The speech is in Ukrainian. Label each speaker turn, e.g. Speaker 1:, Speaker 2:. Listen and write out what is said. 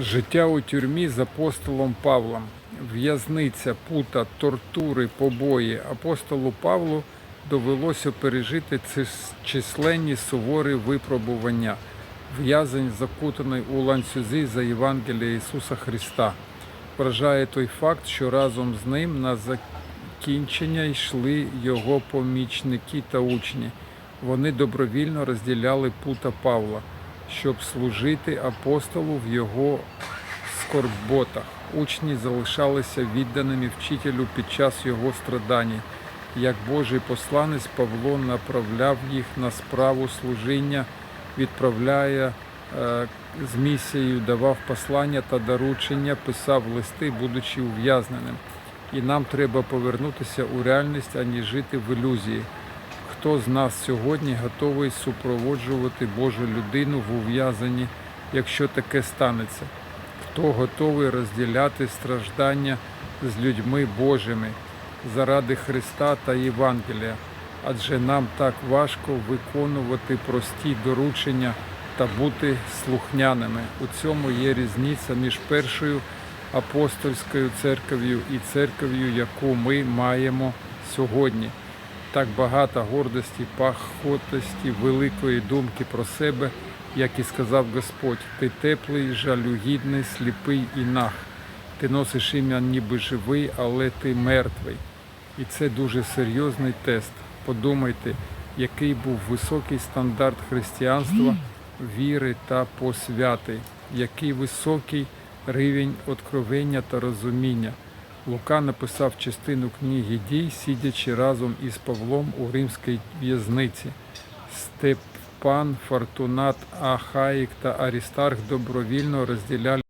Speaker 1: Життя у тюрмі з апостолом Павлом. В'язниця, пута, тортури, побої. Апостолу Павлу довелося пережити цис- численні суворі випробування. В'язень закутаний у ланцюзі за Євангелія Ісуса Христа. Вражає той факт, що разом з ним на закінчення йшли його помічники та учні. Вони добровільно розділяли пута Павла, щоб служити апостолу в його скорботах. Учні залишалися відданими вчителю під час його страдань. Як Божий посланець Павло направляв їх на справу служіння, відправляє е, з місією, давав послання та доручення, писав листи, будучи ув'язненим. І нам треба повернутися у реальність, а не жити в ілюзії. Хто з нас сьогодні готовий супроводжувати Божу людину в ув'язанні, якщо таке станеться? Хто готовий розділяти страждання з людьми Божими заради Христа та Євангелія? Адже нам так важко виконувати прості доручення та бути слухняними. У цьому є різниця між першою апостольською церков'ю і церков'ю, яку ми маємо сьогодні. Так багато гордості, пахотості, великої думки про себе, як і сказав Господь, ти теплий, жалюгідний, сліпий і наг. Ти носиш ім'я ніби живий, але ти мертвий. І це дуже серйозний тест. Подумайте, який був високий стандарт християнства, віри та посвяти, який високий рівень откровення та розуміння. Лука написав частину книги дій, сидячи разом із Павлом у римській в'язниці. Степан, Фортунат, Ахаїк та Арістарх добровільно розділяли.